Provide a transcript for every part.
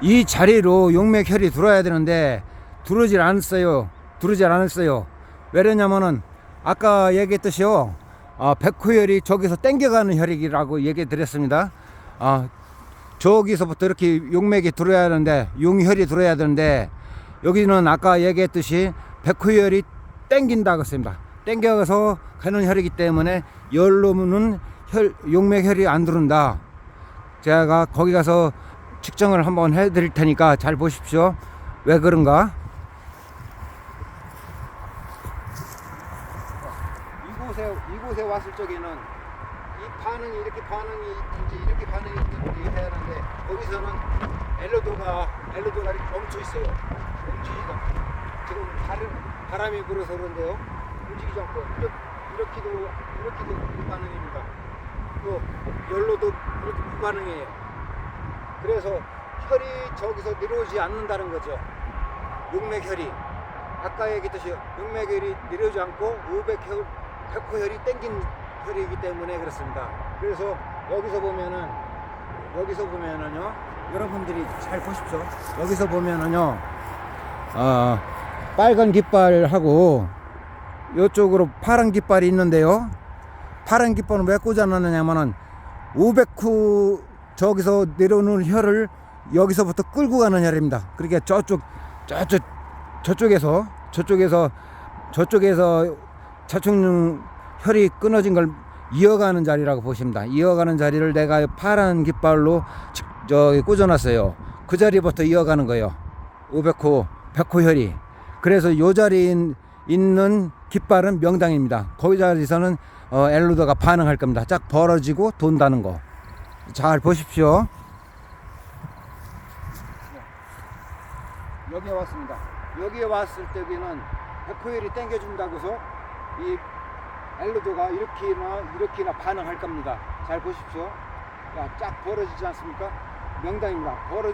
이 자리로 용맥혈이 들어야 되는데 들어오질 않았어요. 들어오질 않았어요. 왜냐면은 아까 얘기했듯이요. 아, 백호혈이 저기서 땡겨가는 혈액이라고 얘기 드렸습니다. 아, 저기서부터 이렇게 용맥이 들어야 하는데 용혈이 들어야 되는데 여기는 아까 얘기했듯이 백호혈이 땡긴다고 했습니다. 땡겨서 가는 혈이기 때문에 열로는 혈, 용맥혈이 안 들어온다. 제가 거기 가서 측정을 한번 해드릴 테니까 잘 보십시오. 왜 그런가? 이곳에 이곳에 왔을 적에는 이 반응이 이렇게 반응이 있든지 이렇게 반응이 있든지 해야 하는데 거기서는 엘로도가 엘로도가 이렇게 멈춰 있어요. 움직이가 지금 바람, 바람이 불어서 그런데요. 움직이지 않고 이렇게, 이렇게도 이렇게도 무반응입니다. 또 열로도 이렇게 무반응이에요. 그래서 혈이 저기서 내려오지 않는다는 거죠. 용맥혈이 아까 얘기했듯이 용맥혈이 내려오지 않고 우백혈, 백호혈이 땡긴 혈이기 때문에 그렇습니다. 그래서 여기서 보면은 여기서 보면은요 여러분들이 잘 보십시오. 여기서 보면은요 아 빨간 깃발하고 이쪽으로 파란 깃발이 있는데요. 파란 깃발은 왜 꽂아놨느냐면은 500후 저기서 내려오는 혈을 여기서부터 끌고 가는 혈입니다. 그러니까 저쪽 저쪽 저쪽에서 저쪽에서 저쪽에서 차충 혈이 끊어진 걸 이어가는 자리라고 보십니다. 이어가는 자리를 내가 파란 깃발로 직- 저기 꽂아놨어요. 그 자리부터 이어가는 거예요. 500호 100호 혈이. 그래서 요 자리에 있- 있는 깃발은 명당입니다. 거기 자리에서는 어, 엘로더가 반응할 겁니다. 쫙 벌어지고 돈다는 거. 잘 보십시오. 여기에 왔습니다. 여기에 왔을 때는 백호일이 땡겨준다고서 이 엘로도가 이렇게나 이렇게나 반응할 겁니다. 잘 보십시오. 자, 쫙 벌어지지 않습니까? 명당입니다. 벌어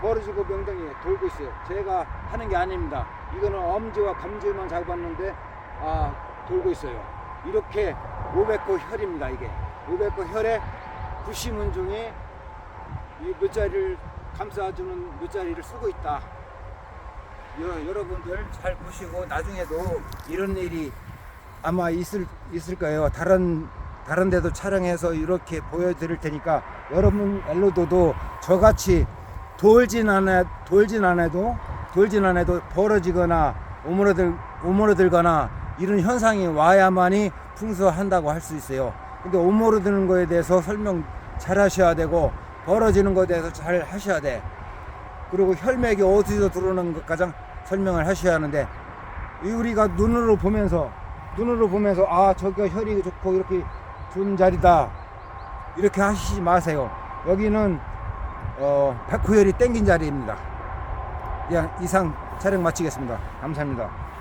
벌어지고 명당이 돌고 있어요. 제가 하는 게 아닙니다. 이거는 엄지와 검지만 잡았는데 아 돌고 있어요. 이렇게 500호 혈입니다. 이게 500호 혈의 부심은 중에 이 묘자리를 감싸주는 묘자리를 쓰고 있다. 여, 여러분들 잘 보시고 나중에도 이런 일이 아마 있을 있을 거예요. 다른 다른 데도 촬영해서 이렇게 보여드릴 테니까 여러분 엘로도도 저같이 돌진 않아 돌진 않아도 돌진 않아도 벌어지거나 오므러들 오므러들거나 이런 현상이 와야만이 풍수한다고 할 수 있어요. 근데 오므러드는 거에 대해서 설명 잘 하셔야 되고 벌어지는 거에 대해서 잘 하셔야 돼. 그리고 혈맥이 어디서 들어오는 것 가장 설명을 하셔야 하는데 이 우리가 눈으로 보면서 눈으로 보면서 아 저기가 혈이 좋고 이렇게 좋은 자리다. 이렇게 하시지 마세요. 여기는 어 백호혈이 땡긴 자리입니다. 이상 촬영 마치겠습니다. 감사합니다